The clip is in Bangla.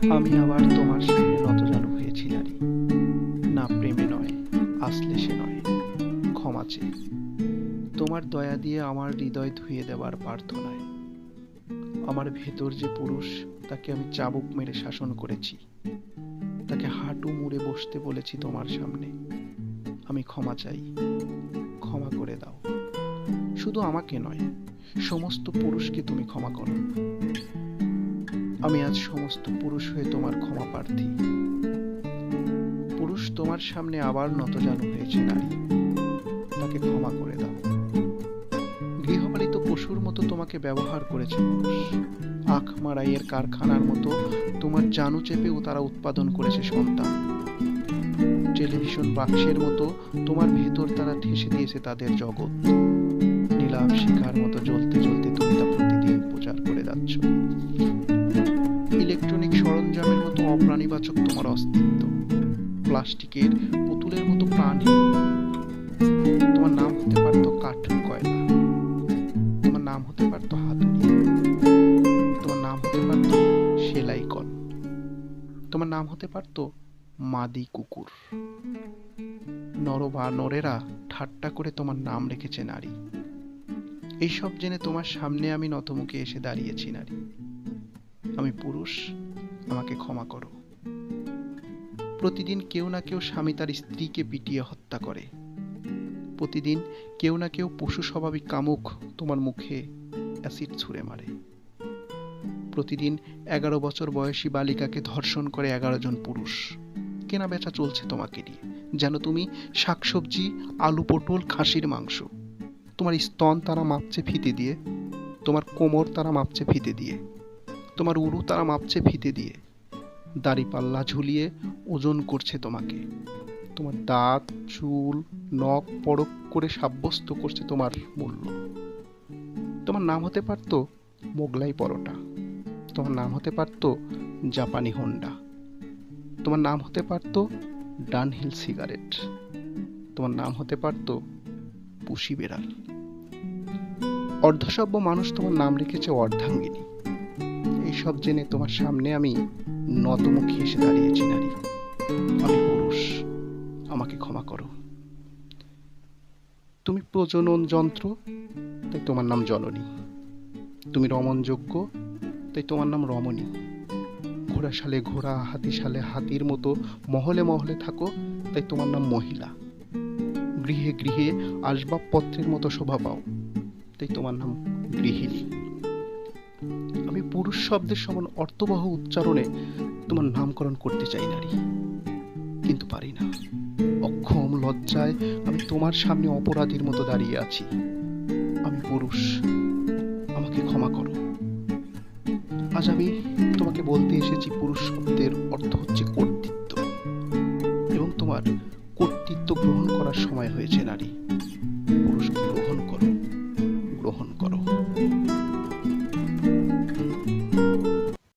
আমি আবার তোমার সামনে নতজানু হয়েছি, নারী। না প্রেমে নয় আসলে সে নয়, ক্ষমা চেয়ে। তোমার দয়া দিয়ে আমার হৃদয় ধুয়ে দেওয়ার প্রার্থনায়। আমার ভেতর যে পুরুষ, তাকে আমি চাবুক মেরে শাসন করেছি। তাকে হাঁটু মুড়ে বসতে বলেছি তোমার সামনে। আমি ক্ষমা চাই, ক্ষমা করে দাও। শুধু আমাকে নয়, সমস্ত পুরুষকে তুমি ক্ষমা করো। আমি আজ সমস্ত পুরুষ হয়ে তোমার ক্ষমা প্রার্থী। পুরুষ তোমার সামনে আবার নত নতজানু হয়েছে নারী। তাকে ক্ষমা করে দাও। গৃহপালিত পশুর মতো তোমাকে ব্যবহার করেছে পুরুষ আখ মারাইয়ের কারখানার মতো তোমার জানু চেপেও তারা উৎপাদন করেছে সন্তান। টেলিভিশন বাক্সের মতো তোমার ভেতর তারা ঠেসে দিয়েছে তাদের জগৎ। নীলাম শিখার মতো জ্বলতে জ্বলতে তুমি তা প্রতিদিন প্রচার করে যাচ্ছ। অপ্রাণীবাচক তোমার অস্তিত্ব। প্লাস্টিকের পুতুলের মতো প্রাণী। তোমার নাম হতে পারতো কাঠ কয়লা। তোমার নাম হতে পারতো হাতুড়ি। তোমার নাম হতে পারতো সেলাই কল। তোমার নাম হতে পারতো মাদি কুকুর। নর বা নরেরা ঠাট্টা করে তোমার নাম রেখেছে নারী। এইসব জেনে তোমার সামনে আমি নতমুখে এসে দাঁড়িয়েছি নারী। আমি পুরুষ, আমাকে ক্ষমা করো। প্রতিদিন কেউ না কেউ স্বামী তার স্ত্রীকে পিটিয়ে হত্যা করে। প্রতিদিন কেউ না কেউ পশু স্বভাবিক কামুক তোমার মুখে অ্যাসিড ছুঁড়ে মারে। প্রতিদিন এগারো বছর বয়সী বালিকাকে ধর্ষণ করে এগারো জন পুরুষ। কেনা বেচা চলছে তোমাকে নিয়ে যেন তুমি শাকসবজি, আলু পটল, খাসির মাংস। তোমার স্তন তারা মাপছে ফিতে দিয়ে, তোমার কোমর তারা মাপছে ফিতে দিয়ে, তোমার উরু তারা মাপছে ফিতে দিয়ে। দাড়ি পাল্লা ঝুলিয়ে ওজন করছে তোমাকে। তোমার দাঁত, চুল, নখ পরক করে সাব্যস্ত করছে তোমার মূল্য। তোমার নাম হতে পারতো মোগলাই পরোটা। তোমার নাম হতে পারতো জাপানি হোন্ডা। তোমার নাম হতে পারতো ডানহিল সিগারেট। তোমার নাম হতে পারতো পুষি বেড়াল। অর্ধসভ্য মানুষ তোমার নাম রেখেছে অর্ধাঙ্গিনী। এইসব জেনে তোমার সামনে আমি নতমুখী এসে দাঁড়িয়েছি, নারী। আমি পুরুষ। আমাকে ক্ষমা করো। তুমি প্রজনন যন্ত্র, তাই তোমার নাম জননী। তুমি রমণযোগ্য তাই তোমার নাম রমণী। ঘোড়া সালে ঘোড়া, হাতি সালে হাতির মতো মহলে মহলে থাকো, তাই তোমার নাম মহিলা। গৃহে গৃহে আসবাবপত্রের মতো শোভা পাও, তাই তোমার নাম গৃহিণী। পুরুষ শব্দের সমান অর্থবহ উচ্চারণে তোমার নামকরণ করতে চাই, নারী। কিন্তু পারি না। অক্ষম লজ্জায় আমি তোমার সামনে অপরাধীর মতো দাঁড়িয়ে আছি। আমি পুরুষ। আমাকে ক্ষমা করো। আজ আমি তোমাকে বলতে এসেছি, পুরুষ শব্দের অর্থ হচ্ছে কর্তৃত্ব। এবং তোমার কর্তৃত্ব গ্রহণ করার সময় হয়েছে, নারী। পুরুষকে গ্রহণ করো। গ্রহণ করো।